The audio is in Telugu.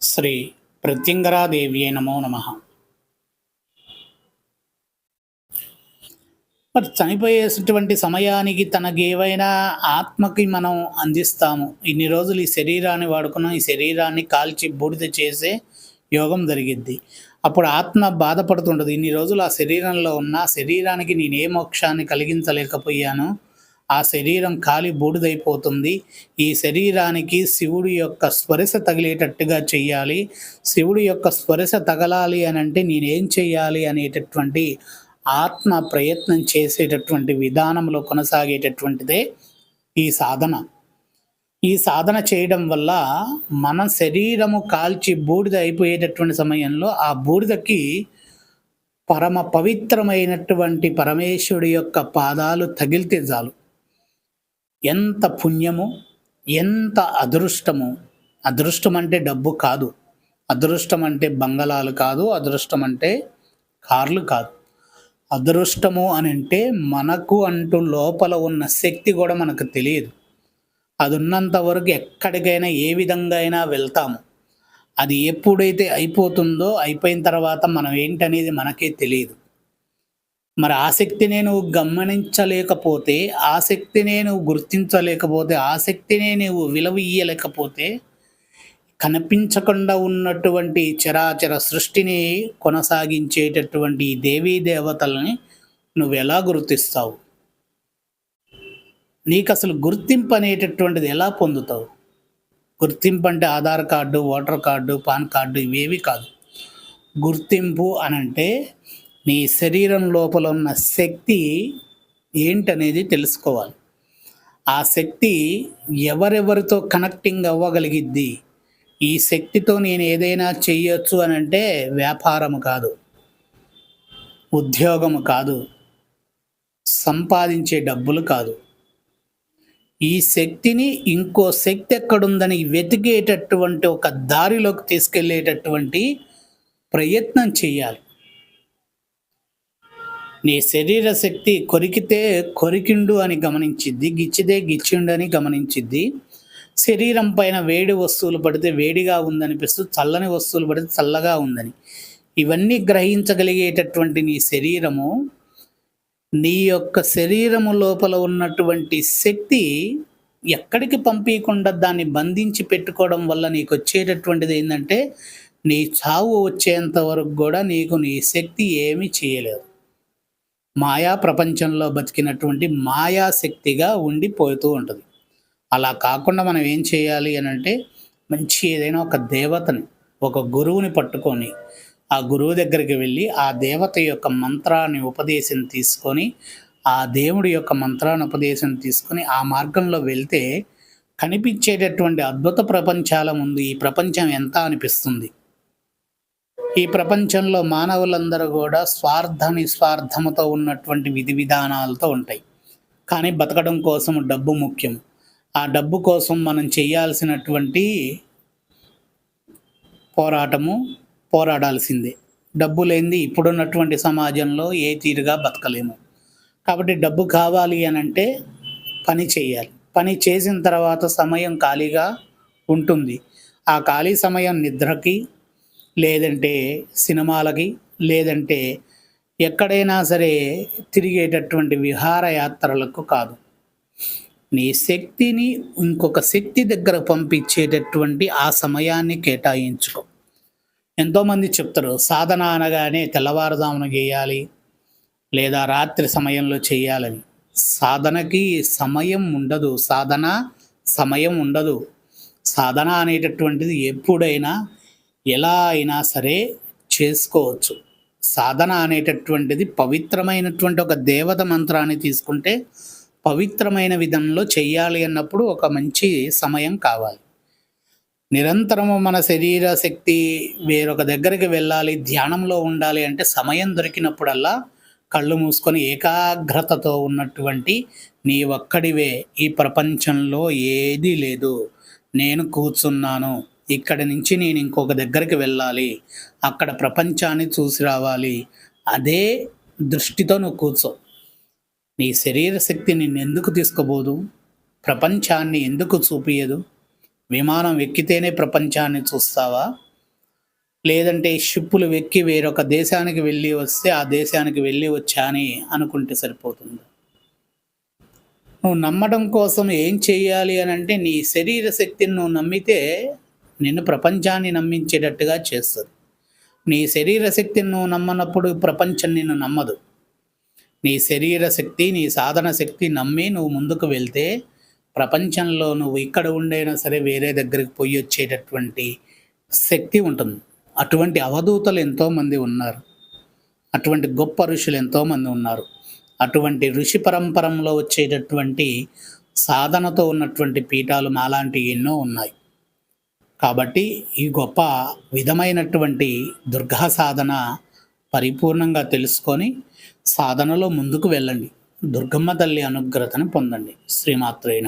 శ్రీ ప్రత్యంగరాదేవ్యే నమో నమ. మరి చనిపోయేటువంటి సమయానికి తనకి ఏవైనా ఆత్మకి మనం అందిస్తాము. ఇన్ని రోజులు ఈ శరీరాన్ని వాడుకున్నాం. ఈ శరీరాన్ని కాల్చి బూడిద చేసే యోగం జరిగిద్ది. అప్పుడు ఆత్మ బాధపడుతుండదు. ఇన్ని రోజులు ఆ శరీరంలో ఉన్న శరీరానికి నేను ఏ మోక్షాన్ని కలిగించలేకపోయాను. ఆ శరీరం కాలి బూడిదైపోతుంది. ఈ శరీరానికి శివుడి యొక్క స్పరిశ తగిలేటట్టుగా చెయ్యాలి. శివుడి యొక్క స్పరిశ తగలాలి అని అంటే నేనేం చెయ్యాలి అనేటటువంటి ఆత్మ ప్రయత్నం చేసేటటువంటి విధానంలో కొనసాగేటటువంటిదే ఈ సాధన. ఈ సాధన చేయడం వల్ల మన శరీరము కాల్చి బూడిద అయిపోయేటటువంటి సమయంలో ఆ బూడిదకి పరమ పవిత్రమైనటువంటి పరమేశ్వరుడి యొక్క పాదాలు తగిలితే చాలు. ఎంత పుణ్యము ఎంత అదృష్టము అదృష్టం అంటే డబ్బు కాదు. అదృష్టం అంటే బంగళాలు కాదు అదృష్టం అంటే కార్లు కాదు. అదృష్టము అని అంటే మనకు అంటూ లోపల ఉన్న శక్తి కూడా మనకు తెలియదు. అది ఉన్నంత వరకు ఎక్కడికైనా ఏ విధంగా అయినా వెళ్తాము. అది ఎప్పుడైతే అయిపోతుందో అయిపోయిన తర్వాత మనం ఏంటనేది మనకే తెలియదు. మరి ఆసక్తినే నువ్వు గమనించలేకపోతే ఆసక్తినే నువ్వు గుర్తించలేకపోతే ఆసక్తిని నువ్వు విలువ ఇయ్యలేకపోతే కనిపించకుండా ఉన్నటువంటి చరాచర సృష్టిని కొనసాగించేటటువంటి దేవీ దేవతల్ని నువ్వు ఎలా గుర్తిస్తావు? నీకు అసలు గుర్తింపు అనేటటువంటిది ఎలా పొందుతావు? గుర్తింపు అంటే Aadhaar card voter card PAN card ఇవేవి కాదు. గుర్తింపు అనంటే నీ శరీరం లోపల ఉన్న శక్తి ఏంటనేది తెలుసుకోవాలి. ఆ శక్తి ఎవరెవరితో కనెక్టింగ్ అవ్వగలిగిద్ది? ఈ శక్తితో నేను ఏదైనా చెయ్యొచ్చు అని అంటే వ్యాపారము కాదు. ఉద్యోగము కాదు. సంపాదించే డబ్బులు కాదు. ఈ శక్తిని ఇంకో శక్తి ఎక్కడుందని వెతికేటటువంటి ఒక దారిలోకి తీసుకెళ్ళేటటువంటి ప్రయత్నం చేయాలి నీ శరీర శక్తి కొరికితే కొరికిండు అని గమనించిద్ది గిచ్చితే గిచ్చిండు అని గమనించిద్ది. శరీరం పైన వేడి వస్తువులు పడితే వేడిగా ఉందనిపిస్తూ చల్లని వస్తువులు పడితే చల్లగా ఉందని. ఇవన్నీ గ్రహించగలిగేటటువంటి నీ శరీరము నీ యొక్క శరీరము లోపల ఉన్నటువంటి శక్తి ఎక్కడికి పంపించకుండా దాన్ని బంధించి పెట్టుకోవడం వల్ల నీకు వచ్చేటటువంటిది ఏంటంటే నీ చావు వచ్చేంత వరకు కూడా నీకు నీ శక్తి ఏమీ చేయలేదు. మాయా ప్రపంచంలో బతికినటువంటి మాయాశక్తిగా ఉండిపోతూ ఉంటుంది. అలా కాకుండా మనం ఏం చేయాలి అని అంటే మంచి ఏదైనా ఒక దేవతని ఒక గురువుని పట్టుకొని ఆ గురువు దగ్గరికి వెళ్ళి ఆ దేవత యొక్క మంత్రాన్ని ఉపదేశం తీసుకొని ఆ దేవుడి యొక్క మంత్రాన్ని ఉపదేశం తీసుకొని ఆ మార్గంలో వెళ్తే కనిపించేటటువంటి అద్భుత ప్రపంచాల ముందు ఈ ప్రపంచం ఎంత అనిపిస్తుంది. ఈ ప్రపంచంలో మానవులందరూ కూడా స్వార్థ నిస్వార్థముతో ఉన్నటువంటి విధి విధానాలతో ఉంటాయి. కానీ బతకడం కోసం డబ్బు ముఖ్యం. ఆ డబ్బు కోసం మనం చేయాల్సినటువంటి పోరాటము పోరాడాల్సిందే. డబ్బు లేనిది ఇప్పుడున్నటువంటి సమాజంలో ఏ తీరుగా బతకలేము. కాబట్టి డబ్బు కావాలి అని అంటే పని చేయాలి. పని చేసిన తర్వాత సమయం ఖాళీగా ఉంటుంది. ఆ ఖాళీ సమయం నిద్రకి లేదంటే సినిమాలకి లేదంటే ఎక్కడైనా సరే తిరిగేటటువంటి విహారయాత్రలకు కాదు. నీ శక్తిని ఇంకొక శక్తి దగ్గర పంపించేటటువంటి ఆ సమయాన్ని కేటాయించుకో. ఎంతోమంది చెప్తారు సాధన అనగానే తెల్లవారుజామున చేయాలి లేదా రాత్రి సమయంలో చేయాలని. సాధనకి సమయం ఉండదు సాధన సమయం ఉండదు. సాధన అనేటటువంటిది ఎప్పుడైనా ఎలా అయినా సరే చేసుకోవచ్చు. సాధన అనేటటువంటిది పవిత్రమైనటువంటి ఒక దేవత మంత్రాన్ని తీసుకుంటే పవిత్రమైన విధంలో చెయ్యాలి అన్నప్పుడు ఒక మంచి సమయం కావాలి. నిరంతరము మన శరీర శక్తి వేరొక దగ్గరికి వెళ్ళాలి ధ్యానంలో ఉండాలి అంటే సమయం దొరికినప్పుడల్లా కళ్ళు మూసుకొని ఏకాగ్రతతో ఉన్నటువంటి నీ ఒక్కడివే ఈ ప్రపంచంలో ఏదీ లేదు. నేను కూర్చున్నాను. ఇక్కడి నుంచి నేను ఇంకొక దగ్గరికి వెళ్ళాలి. అక్కడ ప్రపంచాన్ని చూసి రావాలి. అదే దృష్టితో నువ్వు కూర్చో. నీ శరీర శక్తి నిన్ను ఎందుకు తీసుకోబోదు ప్రపంచాన్ని ఎందుకు చూపించదు విమానం ఎక్కితేనే ప్రపంచాన్ని చూస్తావా? లేదంటే షిప్పులు వెక్కి వేరొక దేశానికి వెళ్ళి వస్తే ఆ దేశానికి వెళ్ళి వచ్చా అని అనుకుంటే సరిపోతుంది. నువ్వు నమ్మడం కోసం ఏం చేయాలి అని అంటే నీ శరీర శక్తిని నువ్వు నమ్మితే నిన్ను ప్రపంచాన్ని నమ్మించేటట్టుగా చేస్తుంది. నీ శరీర శక్తిని నువ్వు నమ్మనప్పుడు ప్రపంచం నిన్ను నమ్మదు. నీ శరీర శక్తి నీ సాధన శక్తి నమ్మి నువ్వు ముందుకు వెళ్తే ప్రపంచంలో నువ్వు ఇక్కడ ఉండైనా సరే వేరే దగ్గరికి పోయి వచ్చేటటువంటి శక్తి ఉంటుంది. అటువంటి అవధూతలు ఎంతోమంది ఉన్నారు. అటువంటి గొప్ప ఋషులు ఎంతోమంది ఉన్నారు. అటువంటి ఋషి పరంపరంలో వచ్చేటటువంటి సాధనతో ఉన్నటువంటి పీఠాలు మాలాంటి ఎన్నో ఉన్నాయి. కాబట్టి ఈ గొప్ప విధమైనటువంటి దుర్గా సాధన పరిపూర్ణంగా తెలుసుకొని సాధనలో ముందుకు వెళ్ళండి. దుర్గమ్మ తల్లి అనుగ్రతను పొందండి. శ్రీమాత్రే